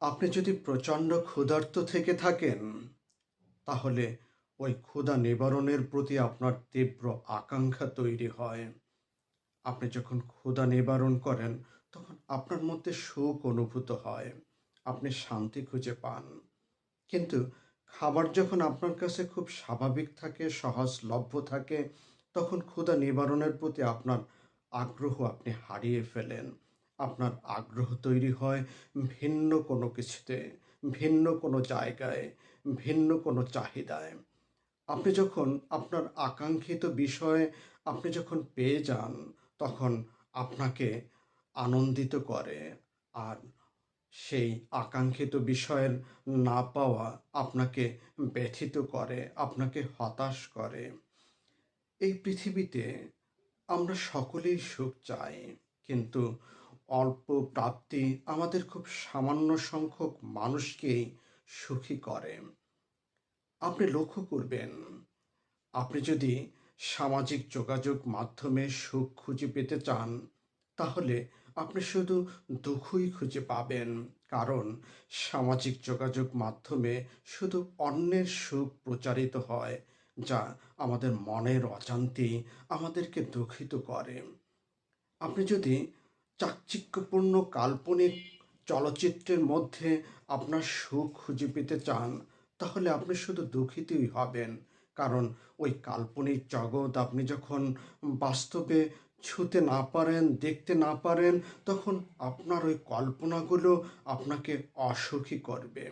আপনি যদি প্রচণ্ড ক্ষুধার্ত থেকে থাকেন, তাহলে ওই ক্ষুধা নিবারণের প্রতি আপনার তীব্র আকাঙ্ক্ষা তৈরি হয়। আপনি যখন ক্ষুধা নিবারণ করেন, তখন আপনার মধ্যে সুখ অনুভূত হয়, আপনি শান্তি খুঁজে পান। কিন্তু খাবার যখন আপনার কাছে খুব স্বাভাবিক থাকে, সহজলভ্য থাকে, তখন ক্ষুধা নিবারণের প্রতি আপনার আগ্রহ আপনি হারিয়ে ফেলেন। আপনার আগ্রহ তৈরি হয় ভিন্ন কোনো কিছুতে, ভিন্ন কোনো জায়গায়, ভিন্ন কোনো চাহিদায়। আপনি যখন আপনার আকাঙ্ক্ষিত বিষয় আপনি যখন পেয়ে যান, তখন আপনাকে আনন্দিত করে আর সেই আকাঙ্ক্ষিত বিষয়ের না পাওয়া আপনাকে ব্যথিত করে, আপনাকে হতাশ করে। এই পৃথিবীতে আমরা সকলেই সুখ চাই, কিন্তু অল্প প্রাপ্তি আমাদের খুব সামান্য সংখ্যক মানুষকেই সুখী করে। আপনি লক্ষ্য করবেন, আপনি যদি সামাজিক যোগাযোগ মাধ্যমে সুখ খুঁজে পেতে চান, তাহলে আপনি শুধু দুঃখই খুঁজে পাবেন। কারণ সামাজিক যোগাযোগ মাধ্যমে শুধু অন্যের সুখ প্রচারিত হয়, যা আমাদের মনের অজান্তেই আমাদেরকে দুঃখিত করে। আপনি যদি চাকচিক্যপূর্ণ কাল্পনিক চলচ্চিত্রের মধ্যে আপনার সুখ খুঁজে পেতে চান, তাহলে আপনি শুধু দুঃখিতই হবেন। কারণ ওই কাল্পনিক জগৎ আপনি যখন বাস্তবে ছুতে না পারেন, দেখতে না পারেন, তখন আপনার ওই কল্পনাগুলো আপনাকে অসুখী করবে।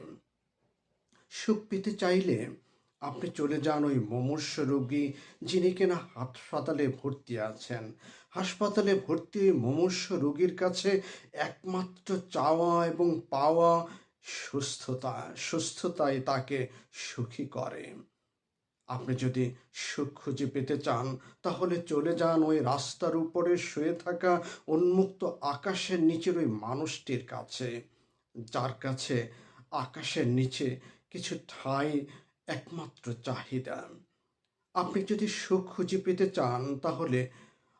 সুখ পেতে চাইলে আপনি চলে যান ওই মুমূর্ষ রোগী যিনি কিনা হাসপাতালে ভর্তি আছেন। হাসপাতালে ভর্তি মুমূর্ষ রোগীর কাছে একমাত্র চাওয়া এবং পাওয়া সুস্থতা, সুস্থতাই তাকে সুখী করে। আপনি যদি সুখ খুঁজে পেতে চান, তাহলে চলে যান ওই রাস্তার উপরে শুয়ে থাকা উন্মুক্ত আকাশের নিচের ওই মানুষটির কাছে, যার কাছে আকাশের নিচে কিছু ঠাঁই একমাত্র চাহিদা। আপনি যদি সুখ খুঁজে পেতে চান, তাহলে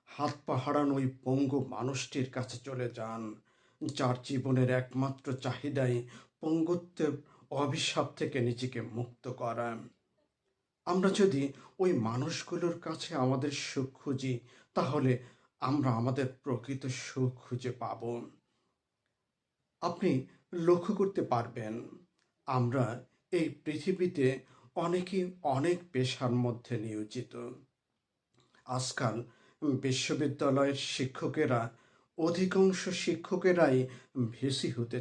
হাত পা হারানো ওই পঙ্গু মানুষটির কাছে চলে যান। যার জীবনের একমাত্র চাহিদাই পঙ্গুত্বের অভিশাপ থেকে নিজেকে মুক্ত করা। আমরা যদি ওই মানুষগুলোর কাছে আমাদের সুখ খুঁজি, তাহলে আমরা আমাদের প্রকৃত সুখ খুঁজে পাব। আপনি লক্ষ্য করতে পারবেন, আমরা এই পৃথিবীতে অনেকেই অনেক পেশার মধ্যে নিয়োজিত। আজকাল বিশ্ববিদ্যালয়ের শিক্ষকেরা অধিকাংশ শিক্ষকেরাই ভেসি হতে